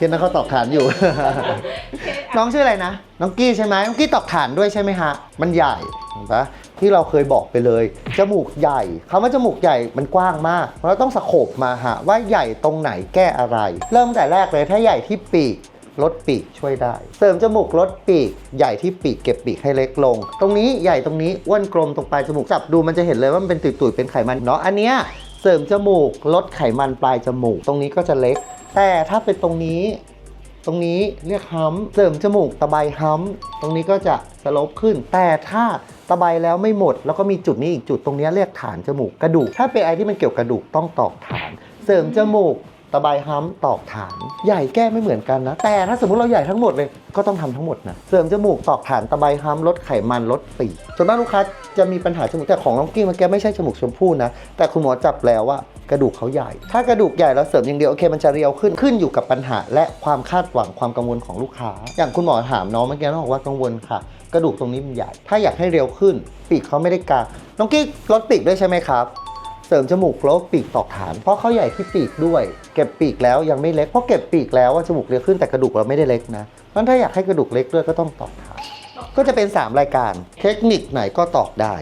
เคสนั้นเขาตอกฐานอยู่ น้องชื่ออะไรนะ น้องกี้ใช่ไหมน้องกี้ตอกฐานด้วยใช่ไหมฮะ มันใหญ่เห็นปะที่เราเคยบอกไปเลย จมูกใหญ่คำว่าจมูกใหญ่มันกว้างมาก เราต้องสโคบมาฮะว่าใหญ่ตรงไหนแก้อะไร เริ่มแต่แรกเลยถ้าใหญ่ที่ปีกลดปีกช่วยได้ เสริมจมูกลดปีก ใหญ่ที่ปีกเก็บปีกให้เล็กลง ตรงนี้ใหญ่ตรงนี้อ้วนกลมตรงปลายจมูกจับดูมันจะเห็นเลยว่ามันเป็นตุยๆเป็นไขมันเนาะอันเนี้ยเสริมจมูกลดไขมันปลายจมูก ตรงนี้ก็จะเล็ก แต่ถ้าเป็นตรงนี้ ตรงนี้เรียกฮัมเสริมจมูกตะไบฮัมตรงนี้ก็จะสลบขึ้น แต่ถ้าตะไบแล้วไม่หมด แล้วก็มีจุดนี้อีกจุดตรงนี้เรียกฐานจมูกกระดูก ถ้าเป็นไรที่มันเกี่ยวกับกระดูกต้องตอกฐาน เสริมจมูกตะไบฮัมตอกฐาน ใหญ่แก้ไม่เหมือนกันนะ แต่ถ้าสมมติเราใหญ่ทั้งหมดเลยก็ต้องทำทั้งหมดนะ เสริมจมูกตอกฐานตะไบฮัมลดไขมันลดปีส่วนมากลูกค้าจะมีปัญหาจมูกแต่ของน้องกิ้งมื่อกี้ไม่ใช่จมูกชมพู่นะ แต่คุณหมอจับแล้วว่า กระดูกเขาใหญ่ ถ้ากระดูกใหญ่แล้วเสริมอย่างเดียวโอเคมันจะเรียวขึ้นขึ้นอยู่กับปัญหา และความคาดหวังความกังวลของลูกค้า อย่างคุณหมอถามน้องเมื่อกี้น้องบอกว่ากังวลค่ะ กระดูกตรงนี้มันใหญ่ ถ้าอยากให้เร็วขึ้น ปีกเขาไม่ได้กางน้องกิ๊กลดปีกด้วยใช่ไหมครับเสริมจมูกแล้วปีกตอกฐาน เพราะเขาใหญ่ที่ปีกด้วย เก็บปีกแล้วยังไม่เล็กเพราะเก็บปีกแล้วว่าจมูกเรียวขึ้นแต่กระดูกเราไม่ได้เล็กนะงั้นถ้าอยากให้กระดูกเล็กด้วยก็ต้องตอกฐาน ก็จะเป็น 3 รายการ เทคนิคไหนก็ตอกได้